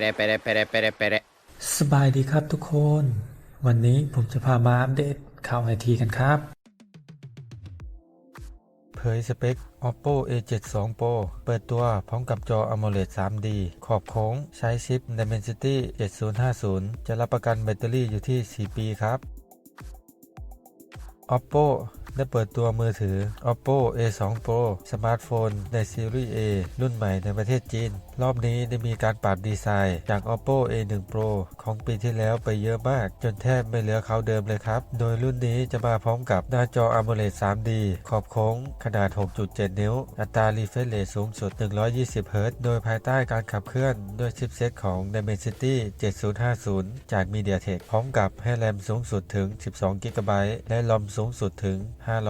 Pere, pere, pere, pere, pere. สบายดีครับทุกคน วันนี้ผมจะพามาอัปเดตข่าวไอทีกันครับ เผยสเปค Oppo A72 Pro เปิดตัวพร้อมกับจอ AMOLED 3D ขอบโค้ง ใช้ชิป Dimensity 7050 จะรับประกันแบตเตอรี่อยู่ที่ 4 ปีครับ Oppo ได้เปิดตัวมือถือ Oppo A2 Pro สมาร์ทโฟนในซีรีส์ A รุ่นใหม่ในประเทศจีน รอบนี้ได้มีการปรับดีไซน์จาก Oppo A1 Pro ของปีที่แล้วไปเยอะมาก จนแทบไม่เหลือเขาเดิมเลยครับ โดยรุ่นนี้จะมาพร้อมกับหน้าจอ AMOLED 3D ขอบโค้ง ขนาด 6.7 นิ้ว อัตรา refresh rate สูงสุด 120 Hz โดยภายใต้การขับเคลื่อนด้วยชิปเซตของ Dimensity 7050 จาก MediaTek พร้อมกับให้แรมสูงสุดถึง 12 GB และลอมสูงสุดถึง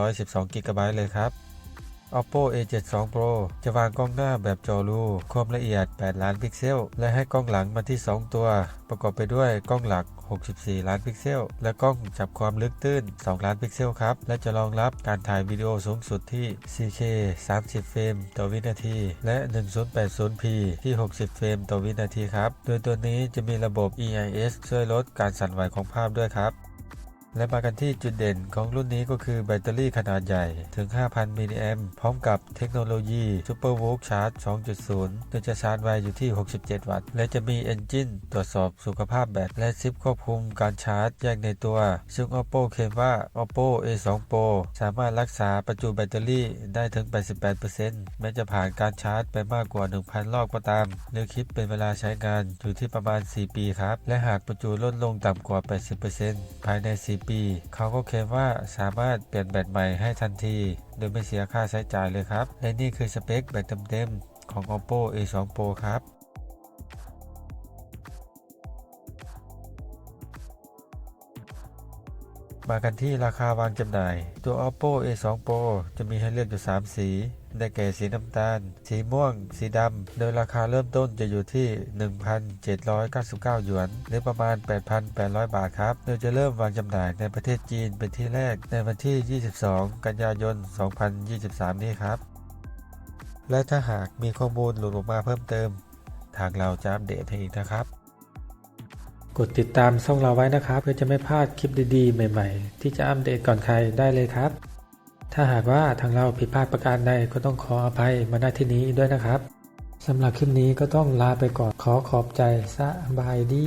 512 GB เลยครับ Oppo A72 Pro จะวางกล้องหน้าแบบจอรูความละเอียด 8 ล้านพิกเซล และให้กล้องหลังมาที่ 2 ตัว ประกอบไปด้วยกล้องหลัก 64 ล้านพิกเซล และกล้องจับความลึกตื้น 2 ล้านพิกเซลครับ และจะรองรับการถ่ายวิดีโอสูงสุดที่ 4K 30 เฟรมต่อวินาที และ 1080p ที่ 60 เฟรมต่อวินาทีครับ โดยตัวนี้จะมีระบบ EIS ช่วยลดการสั่นไหวของภาพด้วยครับ และมากันที่จุดเด่นของรุ่นนี้ก็คือแบตเตอรี่ขนาดใหญ่ถึง 5,000 มิลลิแอมพร้อมกับเทคโนโลยี Super v o l t Charge 2.0 โดยจะชาร์จไวอยู่ที่ 67 วัตต์ และจะมีเอนจินตรวจสอบสุขภาพแบต และซิปควบคุมการชาร์จแยกในตัว ซึ่ง Oppo เคลมว่า Oppo A2 Pro สามารถรักษาประจุแบตเตอรี่ได้ถึง 88%แม้จะผ่านการชาร์จไปมากกว่า 1,000 รอบก็ตามหรือคิดเป็นเวลาใช้งานอยู่ที่ประมาณ 4 ปีครับ และหากประจุลดลงต่ำกว่า 80%ภายใน 4ปี เขาก็เคลมว่าสามารถเปลี่ยนแบตใหม่ให้ทันที โดยไม่เสียค่าใช้จ่ายเลยครับ และนี่คือสเปคแบตเต็มๆของ Oppo A2 Pro ครับมากันที่ราคาวางจำหน่าย ตัว Oppo A2 Pro จะมีให้เลือกอยู่ 3 สี ได้แก่สีน้ำตาล สีม่วง สีดำ โดยราคาเริ่มต้นจะอยู่ที่ 1,799 หยวน หรือประมาณ 8,800 บาทครับ โดยจะเริ่มวางจำหน่ายในประเทศจีนเป็นที่แรกในวันที่ 22 กันยายน 2023 นี้ครับ และถ้าหากมีข้อมูลหลุดออกมาเพิ่มเติม ทางเราจะอัปเดตให้อีกนะครับ กดติดตามช่องเราไว้นะครับ เพื่อจะไม่พลาดคลิปดีๆ ใหม่ ๆ ที่จะอัปเดตก่อนใครได้เลยครับ ถ้าหากว่าทางเราผิดพลาดประการใดก็ต้องขออภัยมาณที่นี้ด้วยนะครับสำหรับคลิปนี้ก็ต้องลาไปก่อนขอขอบใจสบายดี